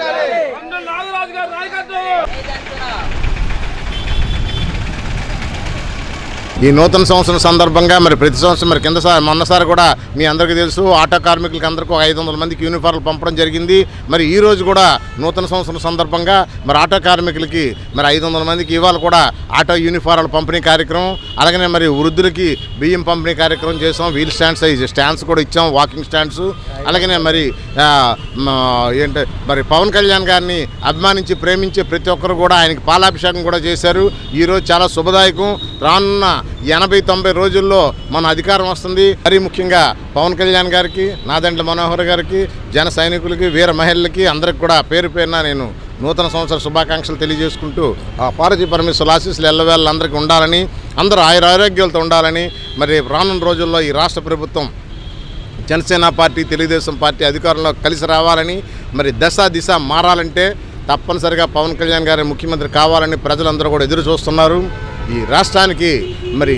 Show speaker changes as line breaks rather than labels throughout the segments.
నాగరాజు గారు నాయకత్వం. ఈ నూతన సంవత్సరం సందర్భంగా మరి ప్రతి సంవత్సరం మరి కింద సార్ మొన్నసారి కూడా మీ అందరికీ తెలుసు ఆటో కార్మికులకి అందరికీ ఒక ఐదు వందల మందికి యూనిఫార్మ్లు పంపడం జరిగింది. మరి ఈ రోజు కూడా నూతన సంవత్సరం సందర్భంగా మరి ఆటో కార్మికులకి మరి ఐదు వందల మందికి ఇవాళ కూడా ఆటో యూనిఫార్ల పంపిణీ కార్యక్రమం. అలాగనే మరి వృద్ధులకి బియ్యం పంపిణీ కార్యక్రమం చేసాం వీల్ స్టాండ్స్ స్టాండ్స్ కూడా ఇచ్చాం వాకింగ్ స్టాండ్స్ అలాగనే మరి ఏంటి మరి పవన్ కళ్యాణ్ గారిని అభిమానించి ప్రేమించే ప్రతి ఒక్కరు కూడా ఆయనకి పాలాభిషేకం కూడా చేశారు. ఈరోజు చాలా శుభదాయకం. రానున్న ఎనభై తొంభై రోజుల్లో మన అధికారం వస్తుంది. మరీ ముఖ్యంగా పవన్ కళ్యాణ్ గారికి నాదండ్ల మనోహర్ గారికి జన సైనికులకి వీర మహిళలకి అందరికి కూడా పేరు పేరున నేను నూతన సంవత్సర శుభాకాంక్షలు తెలియజేసుకుంటూ ఆ పార్వతీ పరమేశ్వర ఆశీస్సులు ఎల్లవేళ అందరికీ ఉండాలని అందరూ ఆయుర ఆరోగ్యాలతో ఉండాలని మరి రానున్న రోజుల్లో ఈ రాష్ట్ర ప్రభుత్వం జనసేన పార్టీ తెలుగుదేశం పార్టీ అధికారంలో కలిసి రావాలని మరి దశ దిశ మారాలంటే తప్పనిసరిగా పవన్ కళ్యాణ్ గారి ముఖ్యమంత్రి కావాలని ప్రజలందరూ కూడా ఎదురు చూస్తున్నారు. ఈ రాష్ట్రానికి మరి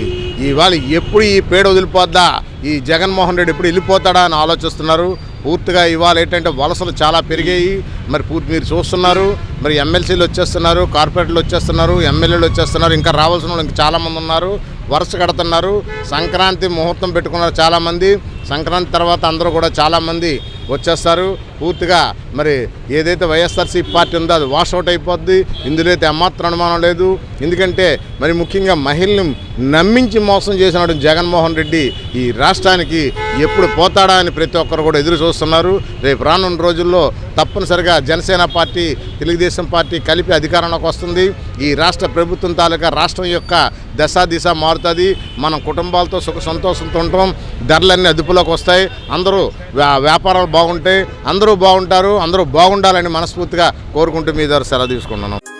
ఇవాళ ఎప్పుడు ఈ పేడ వదిలిపోద్దా? ఈ జగన్మోహన్ రెడ్డి ఎప్పుడు వెళ్ళిపోతాడా అని ఆలోచిస్తున్నారు. పూర్తిగా ఇవాళ ఏంటంటే వలసలు చాలా పెరిగాయి. మరి పూర్తి మీరు చూస్తున్నారు. మరి ఎమ్మెల్సీలు వచ్చేస్తున్నారు కార్పొరేటర్లు వచ్చేస్తున్నారు ఎమ్మెల్యేలు వచ్చేస్తున్నారు ఇంకా రావాల్సిన వాళ్ళు ఇంకా చాలామంది ఉన్నారు. వరుస కడుతున్నారు. సంక్రాంతి ముహూర్తం పెట్టుకున్నారు చాలామంది సంక్రాంతి తర్వాత అందరూ కూడా చాలామంది వచ్చేస్తారు. పూర్తిగా మరి ఏదైతే వైఎస్ఆర్సీ పార్టీ ఉందో అది వాషౌట్ అయిపోద్ది. ఇందులో అయితే ఏమాత్రం అనుమానం లేదు. ఎందుకంటే మరి ముఖ్యంగా మహిళను నమ్మించి మోసం చేసినాడు జగన్మోహన్ రెడ్డి ఈ రాష్ట్రానికి ఎప్పుడు పోతాడా అని ప్రతి ఒక్కరు కూడా ఎదురు చూస్తున్నారు. రేపు రానున్న రోజుల్లో తప్పనిసరిగా జనసేన పార్టీ తెలుగుదేశం పార్టీ కలిపి అధికారంలోకి వస్తుంది. ఈ రాష్ట్ర ప్రభుత్వం తాలూకా రాష్ట్రం యొక్క దశ దిశ మారుతుంది. మనం కుటుంబాలతో సుఖ సంతోషంతో ఉంటాం. ధరలన్నీ అదుపులోకి వస్తాయి. అందరూ వ్యా- వ్యాపారాలు బాగుంటాయి. అందరూ బాగుంటారు. అందరూ బాగుండాలని మనస్ఫూర్తిగా కోరుకుంటూ మీ ద్వారా సెలవు తీసుకుంటున్నాను.